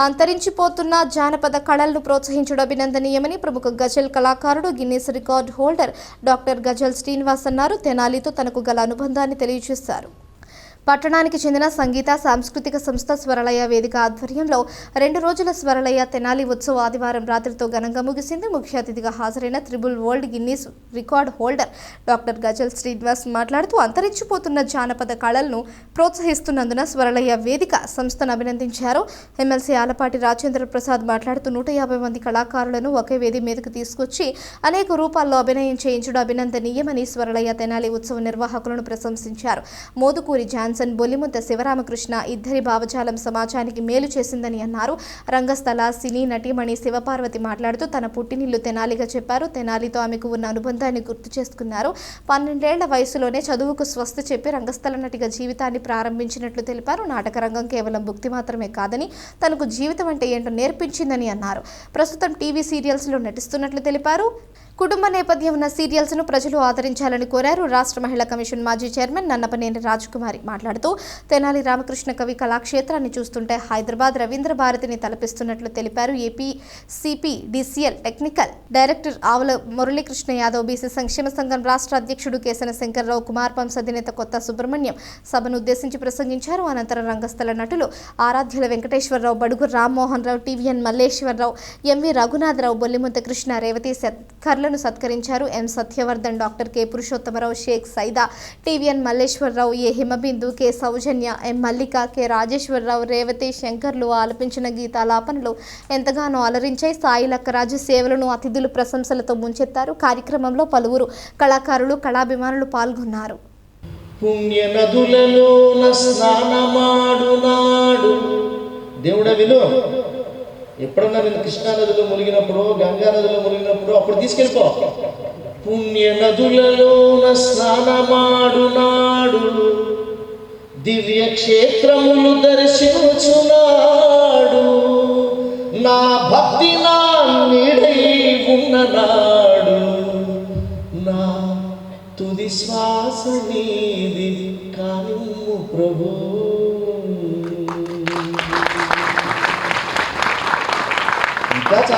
అంతరించిపోతున్న జానపద కళలను ప్రోత్సహించడం అభినందనీయమని ప్రముఖ గజల్ కళాకారుడు Guinness record holder doctor Ghazal Srinivas అన్నారు. తెనాలితో తనకు గల అనుబంధాన్ని తెలియజేశారు. పట్టణానికి చెందిన సంగీత సాంస్కృతిక సంస్థ స్వరలయ వేదిక ఆధ్వర్యంలో రెండు రోజుల స్వరలయ తెనాలి ఉత్సవ ఆదివారం రాత్రితో ఘనంగా ముగిసింది. ముఖ్య అతిథిగా హాజరైన triple world Guinness record holder doctor Ghazal Srinivas మాట్లాడుతూ అంతరించిపోతున్న జానపద కళలను ప్రోత్సహిస్తున్నందున స్వరలయ వేదిక సంస్థను అభినందించారు. ఎమ్మెల్సీ ఆలపాటి రాజేంద్ర ప్రసాద్ మాట్లాడుతూ నూట యాభై మంది కళాకారులను ఒకే వేది మీదకు తీసుకొచ్చి అనేక రూపాల్లో అభినయం చేయించడం అభినందనీయమని స్వరలయ తెనాలి ఉత్సవ నిర్వాహకులను ప్రశంసించారు. మోదుకూరి జాన్సన్ బొలిముద్ద శివరామకృష్ణ ఇద్దరి భావజాలం సమాజానికి మేలు చేసిందని అన్నారు. రంగస్థల సినీ నటీమణి శివపార్వతి మాట్లాడుతూ తన పుట్టినిల్లు తెనాలిగా చెప్పారు. తెనాలితో ఆమెకు ఉన్న అనుబంధాన్ని గుర్తు చేసుకున్నారు. పన్నెండేళ్ళ వయసులోనే చదువుకు స్వస్థ చెప్పి రంగస్థల నటిగా జీవితాన్ని ప్రారంభించినట్లు తెలిపారు. నాటక రంగం కేవలం భుక్తి మాత్రమే కాదని తనకు జీవితం అంటే ఏంటో నేర్పించిందని అన్నారు. ప్రస్తుతం టీవీ సీరియల్స్లో నటిస్తున్నట్లు తెలిపారు. కుటుంబ నేపథ్యం ఉన్న సీరియల్స్ను ప్రజలు ఆదరించాలని కోరారు రాష్ట్ర మహిళా కమిషన్ మాజీ చైర్మన్ నన్నపనేని రాజకుమారి మాట్లాడుతూ తెనాలి రామకృష్ణ కవి కళాక్షేత్రాన్ని చూస్తుంటే హైదరాబాద్ రవీంద్ర భారతిని తలపిస్తున్నట్లు తెలిపారు AP CP DCL technical director Avula Muralikrishna Yadav BC సంక్షేమ సంఘం రాష్ట్ర అధ్యక్షుడు కేసన శంకర్రావు కుమార్ పంస్ అధినేత కొత్త సుబ్రహ్మణ్యం సభను ఉద్దేశించి ప్రసంగించారు. అనంతరం రంగస్థల నటులు ఆరాధ్యుల వెంకటేశ్వరరావు బడుగు రామ్మోహన్ రావు టీవీఎన్ మల్లేశ్వరరావు ఎంవి రఘునాథరావు బొల్లిముంత కృష్ణ రేవతి సత్కర్లను సత్కరించారు. M. Satyavardhan doctor K. Purushottamarao Sheikh Saida TVN Malleswararao A. Himabindu K. Soujanya M. Mallika K. Rajeswararao Revathi శంకర్లు ఆలపించిన గీతాలాపనలు ఎంతగానో అలరించాయి. సాయి లక్కరాజు సేవలను అతిథులు ప్రశంసలతో ముంచెత్తారు. కార్యక్రమంలో పలువురు కళాకారులు కళాభిమానులు పాల్గొన్నారు. పుణ్య నదులలో స్నానమాడు నాడు. దేవుడ విను. ఎప్పుడన్నా నేను కృష్ణా నదిలో మునిగినప్పుడు గంగా నదిలో మునిగినప్పుడు అప్పుడు తీసుకెళ్ళిపో. పుణ్య నదులలోన స్నానమాడు నాడు దివ్య క్షేత్రములు దర్శించునాడు. నా భక్తి నా నీడై ఉన్ననాడు నా తుది శ్వాస నీది కానిమ్ము ప్రభు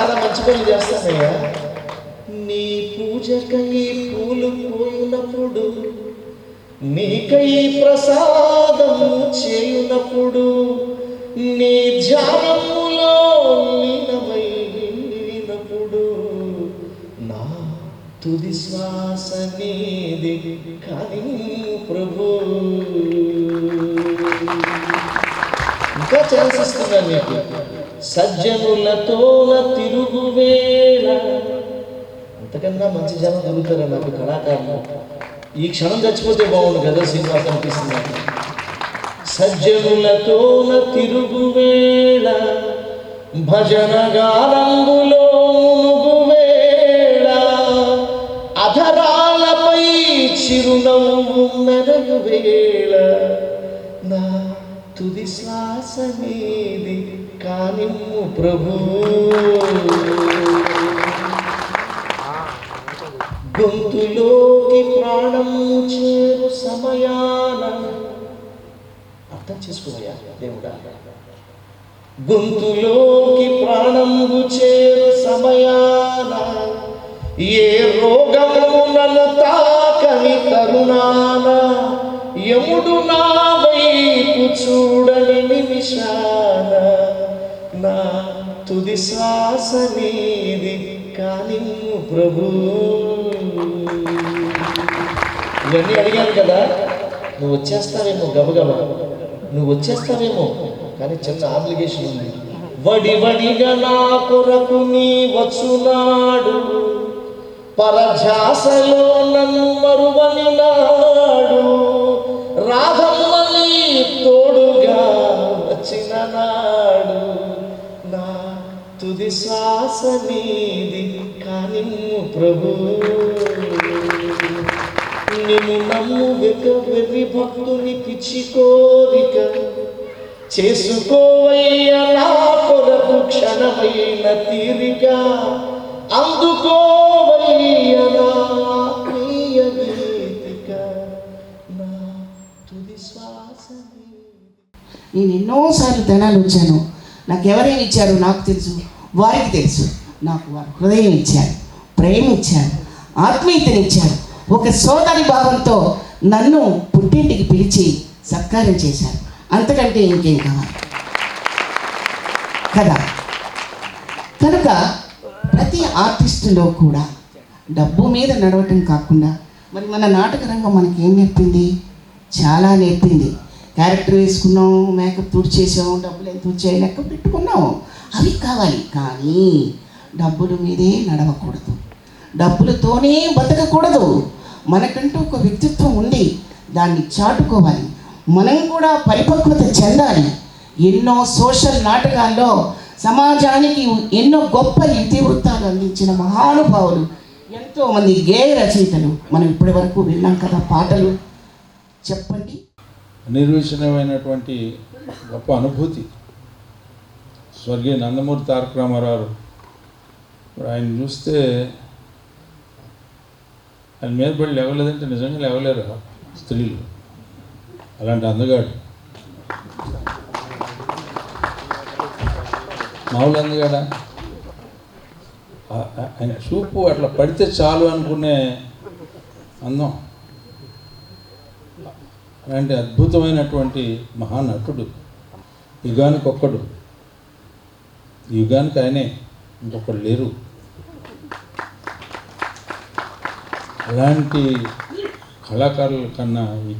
చాలా మంచి పనులు చేస్తానయ్యా నీ పూజకై పూలు పోయినప్పుడు నీకై ప్రసాదం చేయునప్పుడు నీ ధ్యానములో లీనమైనప్పుడు నా తుది శ్వాస నీది కానీ ప్రభు. ఇంకా చేసిస్తున్నాను మీకు. సజ్జనులతోన తిరుగువేళ అంతకన్నా మంచి జనం దొరుకుతారు నాకు కళాకారులు? ఈ క్షణం చచ్చిపోతే బాగుండు కదా శ్రీనివాస్ అనిపిస్తుంది నాకు. సజ్జనులతోన తిరుగువేళ భజన గానంబులో మునుగువేళ అధరాలపై చిరునవ్వు మెరగు నా తుది శ్వాస నీది కానిమ్ము ప్రభు. గొంతులోకి ప్రాణము చేరు సమయాన. అర్థం చేసుకోవయ్యా దేవుడా. గొంతులోకి ప్రాణము చేరు సమయాన. ఏ రోగము నన్ను తాకని తరుణాన. యముడు నా నీవు చూడని విషాద. నా తుది శ్వాస నీది కానీ ప్రభు. ఇవన్నీ అడిగాను కదా నువ్వు వచ్చేస్తావేమో గబగబ. నువ్వు వచ్చేస్తావేమో కానీ చిన్న ఆబ్లిగేషన్ ఉంది. వడి వడిగా నా కొరకు నీ వచ్చునాడు. పరధ్యాసలో నన్ను మరువని నా విశ్వాసమేది కానిమ్ము ప్రభు. నిన్ను నమ్ము వెక వెర్రి భక్తుని పిచ్చి కోరిక. చేసుకోవయ్యా నా కొరకు క్షణమైన తీరిక. అందుకోవయ్యా నా ప్రియ గీతిక నా తుది శ్వాస నేను ఎన్నోసార్లు తెనాలి వచ్చాను. నాకు ఎవరేమి ఇచ్చారో నాకు తెలుసు. వారికి తెలుసు. నాకు వారు హృదయం ఇచ్చారు ప్రేమ ఇచ్చారు ఆత్మీయతనిచ్చారు. ఒక సోదరి భావంతో నన్ను పుట్టింటికి పిలిచి సత్కారం చేశారు. అంతకంటే ఇంకేం కావాలి? కదా? కనుక ప్రతి ఆర్టిస్టులో కూడా డబ్బు మీద నడవటం కాకుండా మరి మన నాటక రంగం మనకి ఏం నేర్పింది? చాలా నేర్పింది. క్యారెక్టర్ వేసుకున్నాం మేకప్ తుడిచేసాం డబ్బులు ఎంత వచ్చాయి లెక్క పెట్టుకున్నాం. అవి కావాలి. కానీ డబ్బుల మీదే నడవకూడదు. డబ్బులతోనే బతకకూడదు. మనకంటూ ఒక వ్యక్తిత్వం ఉంది. దాన్ని చాటుకోవాలి. మనం కూడా పరిపక్వత చెందాలి. ఎన్నో సోషల్ నాటకాల్లో సమాజానికి ఎన్నో గొప్ప ఇతివృత్తాలు అందించిన మహానుభావులు ఎంతోమంది గేయ రచయితలు. మనం ఇప్పటి వరకు విన్నాం కదా పాటలు. చెప్పండి. నిర్వచనమైనటువంటి గొప్ప అనుభూతి. స్వర్గీయ నందమూరి తారక రామారావు ఇప్పుడు ఆయన చూస్తే ఆయన మీద పడి లేవలేదంటే నిజంగా లేవలేరు స్త్రీలు. అలాంటి అందగాడు. మామూలు అందగాడా? ఆయన చూపు అట్లా పడితే చాలు అనుకునే అందం. అలాంటి అద్భుతమైనటువంటి మహానటుడు. యుగానికి ఒక్కడు యుగానికి ఆయనే ఇంకొకడు లేరు. అలాంటి కళాకారుల కన్నా ఈ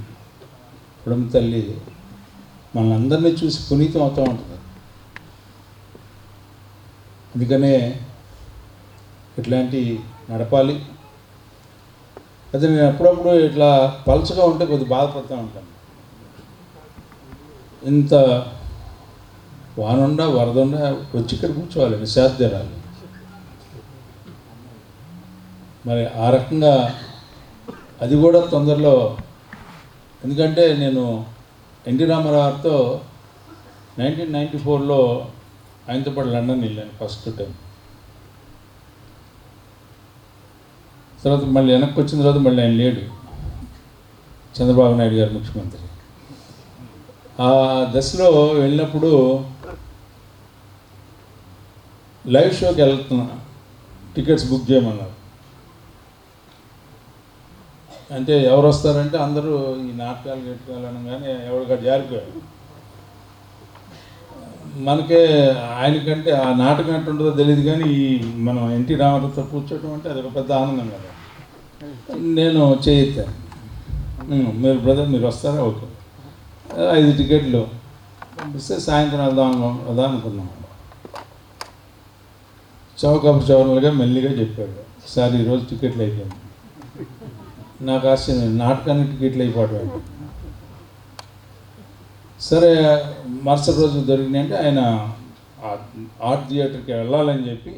తల్లి మనందరినీ చూసి పునీతం అవుతూ ఉంటుంది. అందుకనే ఇట్లాంటి నడపాలి. అయితే నేను అప్పుడప్పుడు ఇట్లా పలచగా ఉంటే కొద్దిగా బాధపడుతూ ఉంటాను. ఇంత వానుండా వరదుండా వచ్చి ఇక్కడ కూర్చోవాలి నిశాద్యరాలు మరి ఆ రకంగా అది కూడా తొందరలో ఎందుకంటే నేను ఎన్టీ రామారావుతో నైన్టీన్ నైంటీ ఫోర్లో ఆయనతో పాటు లండన్ వెళ్ళాను ఫస్ట్ టైం. తర్వాత మళ్ళీ వెనక్కి వచ్చిన తర్వాత మళ్ళీ ఆయన లేడు. చంద్రబాబు నాయుడు గారు ముఖ్యమంత్రి. ఆ దశలో వెళ్ళినప్పుడు లైవ్ షోకి వెళ్తున్నా. టికెట్స్ బుక్ చేయమన్నారు. అంటే ఎవరు వస్తారంటే అందరూ ఈ నాటకాలు గిటకాలు కానీ ఎవరికా జారిపోయారు. మనకే ఆయనకంటే ఆ నాటకం ఎట్లా ఉంటుందో తెలియదు కానీ ఈ మనం ఎన్టీ రామారావుతో కూర్చోవడం అంటే అది ఒక పెద్ద ఆనందం కదా. నేను చేయెత్తాను మీరు బ్రదర్ మీరు వస్తారా? ఓకే. ఐదు టికెట్లు. పంపిస్తే సాయంత్రం వెళ్దాం వెళ్దాం అనుకున్నాం. చౌకపు చౌరలుగా మెల్లిగా చెప్పాడు. సార్ ఈరోజు టికెట్లు అయిపోయింది నాకు ఆశ్చర్యం నాటకానికి టికెట్లు అయిపోవడం సరే మరుసటి రోజు దొరికినాయంటే ఆయన ఆర్ట్ థియేటర్కి వెళ్ళాలని చెప్పి